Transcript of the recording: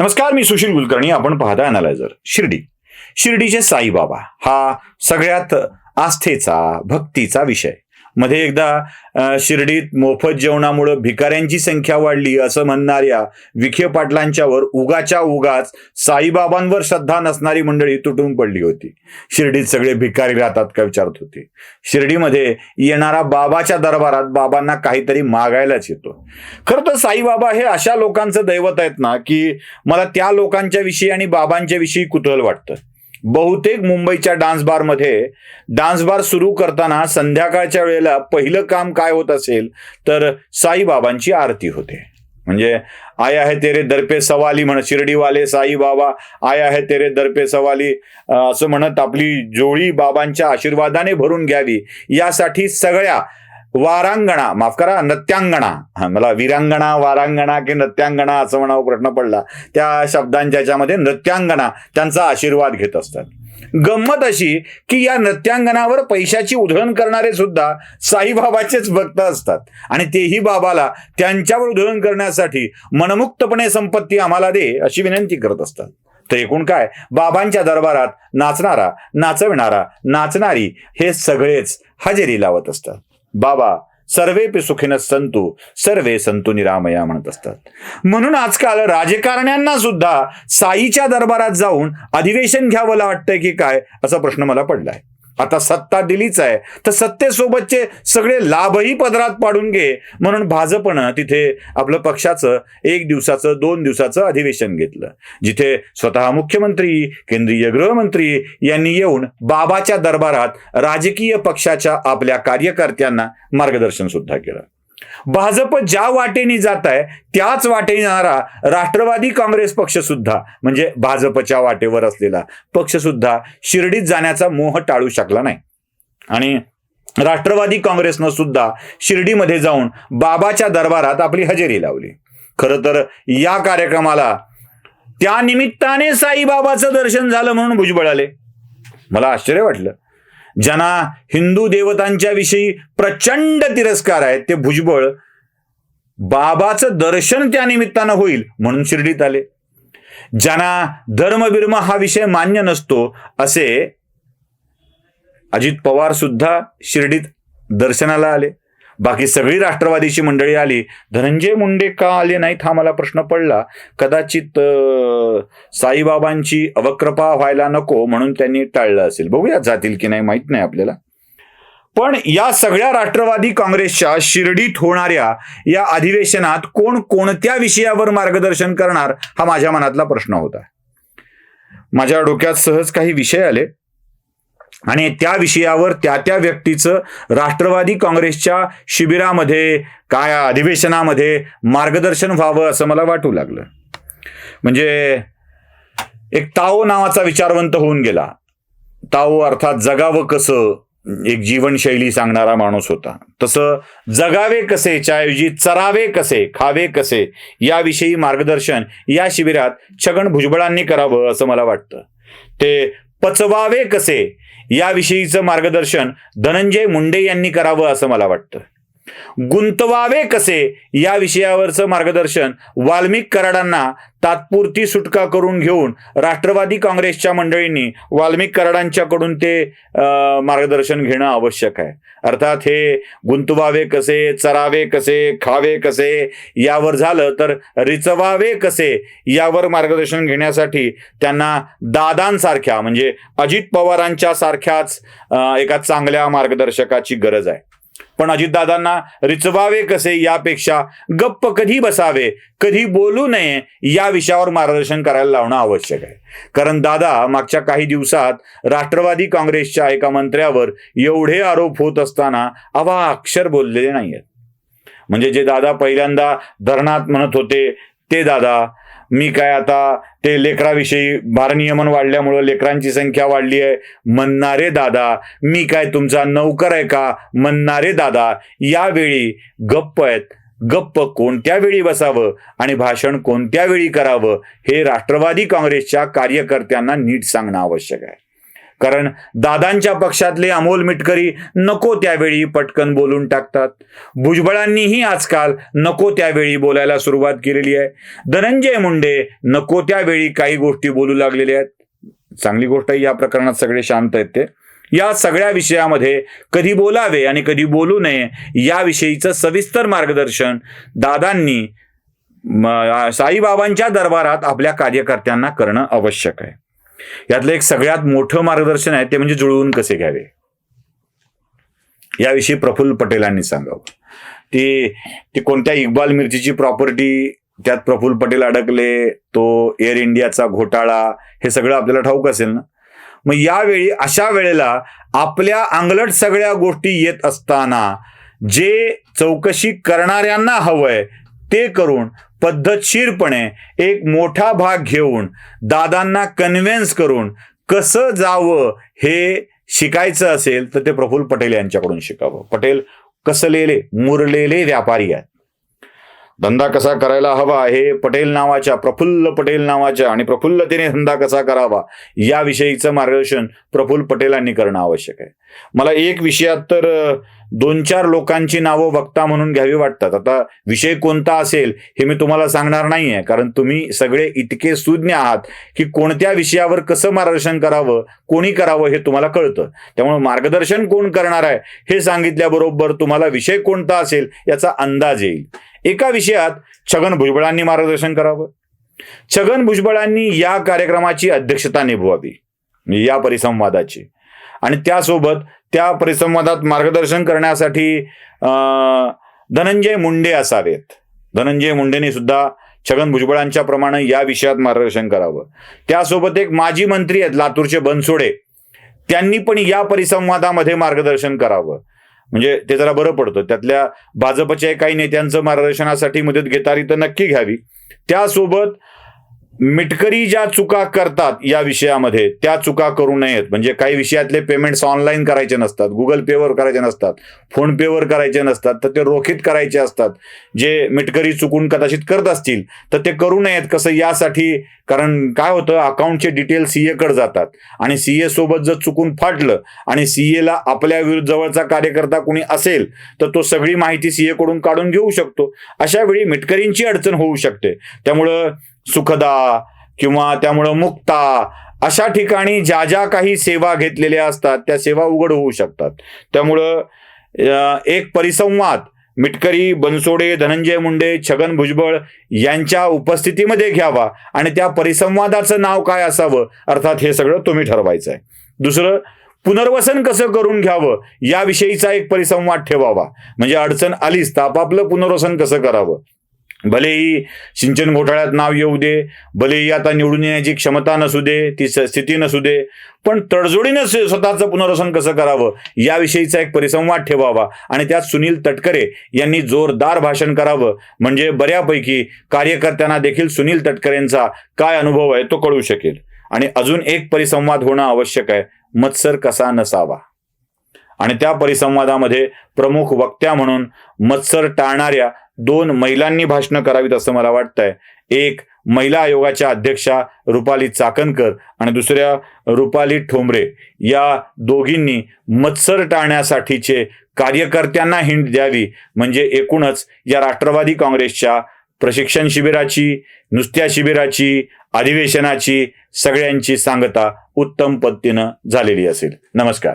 नमस्कार मी सुशील कुलकर्णी. आपण पाहता अनालायझर शिर्डी. शिर्डीचे साईबाबा हा सगळ्यात आस्थेचा भक्तीचा विषय. मध्ये एकदा शिर्डीत मोफत जेवणामुळं भिकाऱ्यांची संख्या वाढली असं म्हणणाऱ्या विखे पाटलांच्यावर उगाच्या उगाच साईबाबांवर श्रद्धा नसणारी मंडळी तुटून पडली होती. शिर्डीत सगळे भिकारी राहतात का विचारत होते. शिर्डीमध्ये येणारा बाबाच्या दरबारात बाबांना काहीतरी मागायलाच येतो. खरं तर साईबाबा हे अशा लोकांचं दैवत आहेत ना की मला त्या लोकांच्या विषयी आणि बाबांच्या विषयी कुतूहल वाटतं. बहुतेक मुंबईच्या डान्स बारमध्ये डान्स बार सुरू करताना संध्याकाळच्या वेळेला पहिलं काम काय होत असेल तर साईबाबांची आरती होते. म्हणजे आया है तेरे दरपे सवाली म्हण शिर्डीवाले साईबाबा आया है तेरे दरपे सवाली असं म्हणत आपली जोळी बाबांच्या आशीर्वादाने भरून घ्यावी. यासाठी सगळ्या वारांगणा माफ करा नृत्यांगणा. मला वीरांगणा वारांगणा की नत्यांगणा असं म्हणावं प्रश्न पडला. त्या शब्दांच्या याच्यामध्ये नृत्यांगणा त्यांचा आशीर्वाद घेत असतात. गंमत अशी की या नृत्यांगणावर पैशाची उधळण करणारे सुद्धा साईबाबाचेच भक्त असतात. आणि तेही बाबाला त्यांच्यावर उधळण करण्यासाठी मनमुक्तपणे संपत्ती आम्हाला दे अशी विनंती करत असतात. तर एकूण काय? बाबांच्या दरबारात नाचणारा नाचविणारा नाचणारी हे सगळेच हजेरी लावत असतात. बाबा सर्वे पे सुखीन संतू सर्वे संतू निरामया म्हणत असतात. म्हणून आजकाल राजकारण्यांना सुद्धा साईच्या दरबारात जाऊन अधिवेशन घ्यावं वाटतंय की काय असा प्रश्न मला पडलाय. आता सत्ता दिलीच आहे. तर सत्तेसोबतचे सगळे लाभही पदरात पाडून घे. म्हणून भाजपनं तिथे आपलं पक्षाचं एक दिवसाचं दोन दिवसाचं अधिवेशन घेतलं. जिथे स्वतः मुख्यमंत्री केंद्रीय गृहमंत्री यांनी येऊन बाबाच्या दरबारात राजकीय पक्षाच्या आपल्या कार्यकर्त्यांना मार्गदर्शन सुद्धा केलं. भाजप ज्या वाटेने जात आहे त्याच वाटेने जाणारा राष्ट्रवादी काँग्रेस पक्ष सुद्धा म्हणजे भाजपच्या वाटेवर असलेला पक्ष सुद्धा शिर्डीत जाण्याचा मोह टाळू शकला नाही. आणि राष्ट्रवादी काँग्रेसनं सुद्धा शिर्डीमध्ये जाऊन बाबाच्या दरबारात आपली हजेरी लावली. खरं तर या कार्यक्रमाला त्या निमित्ताने साईबाबाचं दर्शन झालं म्हणून भुजबळ आले मला आश्चर्य वाटलं. ज्यांना हिंदू देवतांच्या विषयी प्रचंड तिरस्कार आहेत ते भुजबळ बाबाचं दर्शन त्या निमित्तानं होईल म्हणून शिर्डीत आले. ज्यांना धर्मबिर्म हा विषय मान्य नसतो असे अजित पवार सुद्धा शिर्डीत दर्शनाला आले. बाकी सगळी राष्ट्रवादीची मंडळी आली. धनंजय मुंडे का आले नाहीत हा मला प्रश्न पडला. कदाचित साईबाबांची अवक्रपा व्हायला नको म्हणून त्यांनी टाळलं असेल. बघूया जातील की नाही माहीत नाही आपल्याला. पण या सगळ्या राष्ट्रवादी काँग्रेसच्या शिर्डीत होणाऱ्या या अधिवेशनात कोण कोणत्या विषयावर मार्गदर्शन करणार हा माझ्या मनातला प्रश्न होता. माझ्या डोक्यात सहज काही विषय आले. आणि त्या विषयावर त्या त्या व्यक्तीचं राष्ट्रवादी काँग्रेसच्या शिबिरामध्ये काय अधिवेशनामध्ये मार्गदर्शन व्हावं असं मला वाटू लागलं. म्हणजे एक ताओ नावाचा विचारवंत होऊन गेला. ताओ अर्थात जगावं कसं? एक जीवनशैली सांगणारा माणूस होता. तसं जगावे कसे? च्याऐवजी चरावे कसे? खावे कसे? याविषयी मार्गदर्शन या शिबिरात छगन भुजबळांनी करावं असं मला वाटतं. ते पचवावे कसे? याविषयीचं मार्गदर्शन धनंजय मुंडे यांनी करावं असं मला वाटतं. गुंतवावे कसे? या विषयावरचं मार्गदर्शन वाल्मिक कराडांना तात्पुरती सुटका करून घेऊन राष्ट्रवादी काँग्रेसच्या मंडळींनी वाल्मिक कराडांच्याकडून ते मार्गदर्शन घेणं आवश्यक आहे. अर्थात हे गुंतवावे कसे चरावे कसे खावे कसे यावर झालं तर रिचवावे कसे यावर मार्गदर्शन घेण्यासाठी त्यांना दादांसारख्या म्हणजे अजित पवारांच्या सारख्याच एका चांगल्या मार्गदर्शकाची गरज आहे. पण अजितदादांना रिचवावे कसे यापेक्षा गप्प कधी बसावे कधी बोलू नये या विषयावर मार्गदर्शन करायला लावणं आवश्यक आहे. कारण दादा मागच्या काही दिवसात राष्ट्रवादी काँग्रेसच्या एका मंत्र्यावर एवढे आरोप होत असताना अवा अक्षर बोललेले नाहीयेत. म्हणजे जे दादा पहिल्यांदा धरणात म्हणत होते ते दादा मी काय आता ते लेकराविषयी भारनियमन वाढल्यामुळं लेकरांची संख्या वाढली आहे. म्हणणारे दादा मी काय तुमचा नौकर आहे का? म्हणणारे दादा यावेळी गप्प आहेत. गप्प कोणत्या वेळी बसावं आणि भाषण कोणत्या वेळी करावं हे राष्ट्रवादी काँग्रेसच्या कार्यकर्त्यांना नीट सांगणं आवश्यक आहे. कारण दादांच्या पक्षातले अमोल मिटकरी नको त्यावेळी पटकन बोलून टाकतात. भुजबळांनीही आजकाल नको त्यावेळी बोलायला सुरुवात केलेली आहे. धनंजय मुंडे नको त्यावेळी काही गोष्टी बोलू लागलेल्या आहेत. चांगली गोष्ट या प्रकरणात सगळे शांत आहेत ते. या सगळ्या विषयामध्ये कधी बोलावे आणि कधी बोलू नये याविषयीचं सविस्तर मार्गदर्शन दादांनी साईबाबांच्या दरबारात आपल्या कार्यकर्त्यांना करणं आवश्यक आहे. यातलं एक सगळ्यात मोठं मार्गदर्शन आहे ते म्हणजे जुळवून कसे घ्यावे? याविषयी प्रफुल्ल पटेलांनी सांगावं. ती ती कोणत्या इक्बाल मिरचीची प्रॉपर्टी त्यात प्रफुल्ल पटेल अडकले तो एअर इंडियाचा घोटाळा हे सगळं आपल्याला ठाऊक असेल ना? मग यावेळी अशा वेळेला आपल्या अंगलट सगळ्या गोष्टी येत असताना जे चौकशी करणाऱ्यांना हवंय ते करून पद्धतशीरपणे एक मोठा भाग घेऊन दादांना कन्व्हिन्स करून कसं जावं हे शिकायचं असेल तर ते प्रफुल्ल पटेल यांच्याकडून शिकावं. पटेल कसलेले मुरलेले व्यापारी आहेत. धंदा कसा करायला हवा हे पटेल नावाच्या प्रफुल्ल पटेल नावाच्या आणि प्रफुल्लतेने धंदा कसा करावा याविषयीचं मार्गदर्शन प्रफुल्ल पटेलांनी करणं आवश्यक आहे. मला एक विषयात तर दोन चार लोकांची नावं वक्ता म्हणून घ्यावी वाटतात. आता विषय कोणता असेल हे मी तुम्हाला सांगणार नाहीये कारण तुम्ही सगळे इतके सुज्ञ आहात की कोणत्या विषयावर कसं मार्गदर्शन करावं कोणी करावं हे तुम्हाला कळतं. त्यामुळे मार्गदर्शन कोण करणार आहे हे सांगितल्याबरोबर तुम्हाला विषय कोणता असेल याचा अंदाज येईल. एका विषयात छगन भुजबळांनी मार्गदर्शन करावं. छगन भुजबळांनी या कार्यक्रमाची अध्यक्षता निभवावी. या परिसंवादाची. आणि त्यासोबत त्या परिसंवादात मार्गदर्शन करण्यासाठी धनंजय मुंडे असावेत. धनंजय मुंडेने सुद्धा छगन भुजबळांच्या प्रमाणे या विषयात मार्गदर्शन करावं. त्यासोबत एक माजी मंत्री आहेत लातूरचे बनसोडे. त्यांनी पण या परिसंवादामध्ये मार्गदर्शन करावं. म्हणजे ते जरा बरं पडतं. त्यातल्या भाजपच्या काही नेत्यांचं मार्गदर्शनासाठी मदत घेतारी तर नक्की घ्यावी. त्यासोबत मिटकरी ज्या चुका करतात या विषयामध्ये त्या चुका करू नयेत. म्हणजे काही विषयातले पेमेंट्स ऑनलाईन करायचे नसतात गुगल पेवर करायचे नसतात फोन पेवर करायचे नसतात तर ते रोखीत करायचे असतात. जे मिटकरी चुकून कदाचित करत असतील तर ते करू नयेत कसं यासाठी. कारण काय होतं अकाउंटचे डिटेल सीए कडे जातात. आणि सीए सोबत जर चुकून फाटलं आणि सीए ला आपल्या विरुद्ध जवळचा कार्यकर्ता कुणी असेल तर तो सगळी माहिती सीए कडून काढून घेऊ शकतो. अशा वेळी मिटकरींची अडचण होऊ शकते. त्यामुळं सुखदा किंवा त्यामुळं मुक्ता अशा ठिकाणी ज्या ज्या काही सेवा घेतलेल्या असतात त्या सेवा उघड होऊ शकतात. त्यामुळं एक परिसंवाद मिटकरी बनसोडे धनंजय मुंडे छगन भुजबळ यांच्या उपस्थितीमध्ये घ्यावा आणि त्या परिसंवादाचं नाव काय असावं? अर्थात हे सगळं तुम्ही ठरवायचं आहे दुसरं पुनर्वसन कसं करून घ्यावं? याविषयीचा एक परिसंवाद ठेवावा. म्हणजे अडचण आलीच तर आपापलं पुनर्वसन कसं करावं? भलेही सिंचन घोटाळ्यात नाव येऊ दे भलेही आता निवडून येण्याची क्षमता नसू दे ती स्थिती नसू दे पण तडजोडीनं स्वतःचं पुनर्वसन कसं करावं? याविषयीचा एक परिसंवाद ठेवावा. आणि त्यात सुनील तटकरे यांनी जोरदार भाषण करावं. म्हणजे बऱ्यापैकी कार्यकर्त्यांना देखील सुनील तटकरेंचा काय अनुभव आहे तो कळू शकेल. आणि अजून एक परिसंवाद होणं आवश्यक आहे. मत्सर कसा नसावा? आणि त्या परिसंवादामध्ये प्रमुख वक्त्या म्हणून मत्सर टाळणाऱ्या दोन महिलांनी भाषणं करावीत असं मला वाटतंय. एक महिला आयोगाच्या अध्यक्षा रुपाली चाकणकर आणि दुसऱ्या रुपाली ठोंबरे. या दोघींनी मत्सर टाळण्यासाठीचे कार्यकर्त्यांना हिंट द्यावी. म्हणजे एकूणच या राष्ट्रवादी काँग्रेसच्या प्रशिक्षण शिबिराची नुसत्या शिबिराची अधिवेशनाची सगळ्यांची सांगता उत्तम पद्धतीनं झालेली असेल. नमस्कार.